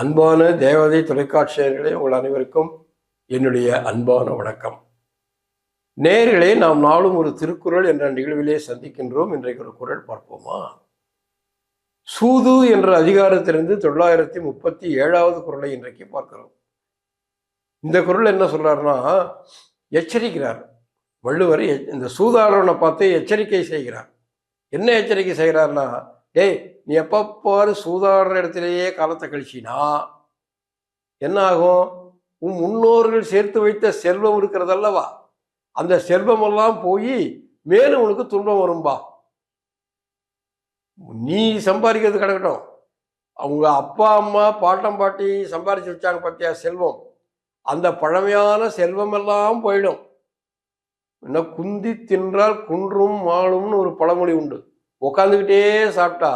அன்பான தேவதை தொலைக்காட்சியர்களே உங்கள் அனைவருக்கும் என்னுடைய அன்பான வணக்கம். நேர்களே நாம் நாளும் ஒரு திருக்குறள் என்ற நிகழ்விலே சந்திக்கின்றோம். இன்றைக்கு ஒரு குறள் பார்ப்போமா? சூது என்ற அதிகாரத்திலிருந்து தொள்ளாயிரத்தி முப்பத்தி ஏழாவது குறளை இன்றைக்கு பார்க்கிறோம். இந்த குறள் என்ன சொல்றாருன்னா எச்சரிக்கிறார். வள்ளுவர் இந்த சூதாரவனை பார்த்து எச்சரிக்கை செய்கிறார். என்ன எச்சரிக்கை செய்கிறார்னா டேய் நீ எப்போ பாரு சூதாடுற இடத்திலேயே காலத்தை கழிச்சினா என்ன ஆகும் உன் முன்னோர்கள் சேர்த்து வைத்த செல்வம் இருக்கிறதல்லவா? அந்த செல்வமெல்லாம் போய் மேலும் உனக்கு துன்பம் வரும்பா. நீ சம்பாதிக்கிறது கிடக்கட்டும் அவங்க அப்பா அம்மா பாட்டம் பாட்டி சம்பாரிச்சு வச்சாங்க பார்த்தியா செல்வம். அந்த பழமையான செல்வம் எல்லாம் போயிடும். என்ன குந்தி தின்றால் குன்றும் மாளும்னு ஒரு பழமொழி உண்டு. உட்காந்துக்கிட்டே சாப்பிட்டா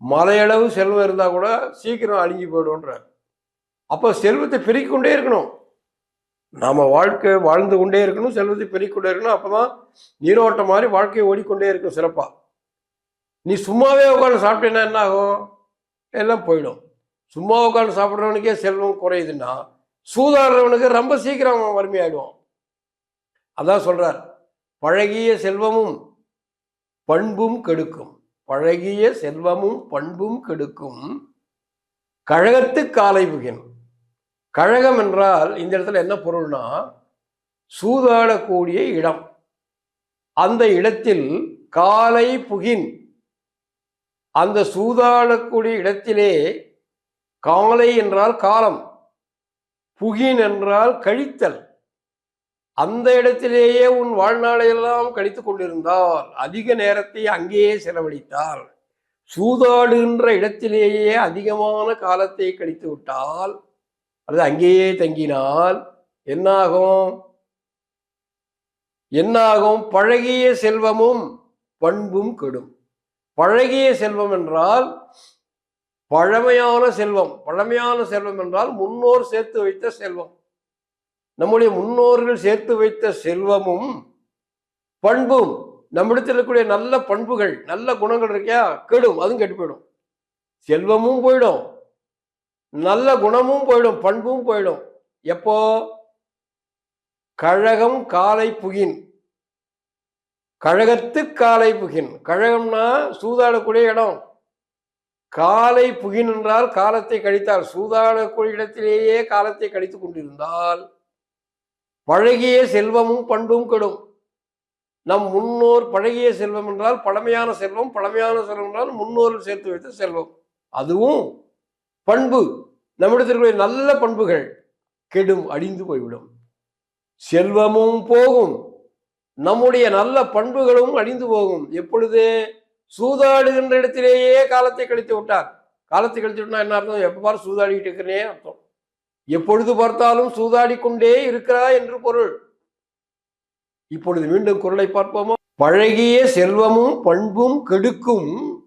மலையளவு செல்வம் இருந்தால் கூட சீக்கிரம் அழிஞ்சு போயிடும்ன்றார். அப்போ செல்வத்தை பெருக்கிக்கொண்டே இருக்கணும். நாம் வாழ்க்கை வாழ்ந்து கொண்டே இருக்கணும் செல்வத்தை பெருக்கிக்கொண்டே கொண்டே இருக்கணும். அப்பதான் நீரோட்டம் மாதிரி வாழ்க்கையை ஓடிக்கொண்டே இருக்கும் சிறப்பாக நீ சும்மாவே உட்காந்து சாப்பிட்டேன்னா என்ன ஆகும்? எல்லாம் போயிடும். சும்மா உட்காந்து சாப்பிட்றவனுக்கே செல்வம் குறையுதுன்னா சூதாடுறவனுக்கு ரொம்ப சீக்கிரம் அவன் வறுமையாயிடுவான். அதான் சொல்கிறார் பழகிய செல்வமும் பண்பும் கெடுக்கும். பழகிய செல்வமும் பண்பும் கெடுக்கும். கழகத்து காலை புகின். கழகம் என்றால் இந்த இடத்துல என்ன பொருள்னா சூதாடக்கூடிய இடம். அந்த இடத்தில் காலை புகின். அந்த சூதாடக்கூடிய இடத்திலே காலை என்றால் காலம். புகின் என்றால் கழித்தல். அந்த இடத்திலேயே உன் வாழ்நாளையெல்லாம் கழித்து கொண்டிருந்தால் அதிக நேரத்தை அங்கேயே செலவழித்தால் சூதாடுகின்ற இடத்திலேயே அதிகமான காலத்தை கழித்து விட்டால் அல்லது அங்கேயே தங்கினால் என்னாகும்? என்னாகும்? பழகிய செல்வமும் பண்பும் கெடும். பழகிய செல்வம் என்றால் பழமையான செல்வம். பழமையான செல்வம் என்றால் முன்னோர் சேர்த்து வைத்த செல்வம். நம்முடைய முன்னோர்கள் சேர்த்து வைத்த செல்வமும் பண்பும் நம்மிடத்தில் இருக்கக்கூடிய நல்ல பண்புகள் நல்ல குணங்கள் இருக்கியா? கெடும் அதுவும் கெட்டு போயிடும். செல்வமும் போயிடும் நல்ல குணமும் போயிடும் பண்பும் போயிடும். எப்போ? கழகம் காலை புகின். கழகத்து காலை புகின். கழகம்னா சூதாடக்கூடிய இடம். காலை புகின் என்றால் காலத்தை கழித்தால் சூதாடக்கூடிய இடத்திலேயே காலத்தை கழித்துக் கொண்டிருந்தால் பழகிய செல்வமும் பண்பும் கெடும். நம் முன்னோர் பழகிய செல்வம் என்றால் பழமையான செல்வம் பழமையான செல்வம் என்றால் முன்னோரில் சேர்த்து வைத்த செல்வம். அதுவும் பண்பு. நம்மிடத்திற்குரிய நல்ல பண்புகள் கெடும் அழிந்து போய்விடும். செல்வமும் போகும். நம்முடைய நல்ல பண்புகளும் அழிந்து போகும். எப்பொழுது சூதாடுகின்ற இடத்திலேயே காலத்தை கழித்து விட்டார். காலத்தை கழித்து விட்டா என்ன அர்த்தம்? எப்ப பாரு சூதாடிக்கிட்டு இருக்கிறனே அர்த்தம். எப்பொழுது பார்த்தாலும் சூதாடி கொண்டே இருக்கிறாய் என்று பொருள். இப்பொழுது மீண்டும் குரலை பார்ப்போமா? பழகிய செல்வமும் பண்பும் கெடுக்கும்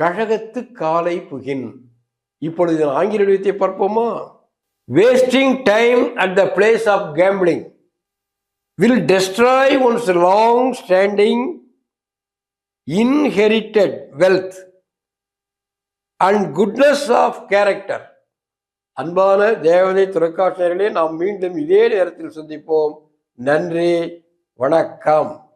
கழகத்து காலை புகின். இப்பொழுது ஆங்கில வடிவத்தை பார்ப்போமா? Wasting time at the place of gambling will destroy one's long standing inherited wealth and goodness of character அன்பான தேவதை தொலைக்காட்சியர்களே நாம் மீண்டும் இதே நேரத்தில் சந்திப்போம். நன்றி வணக்கம்.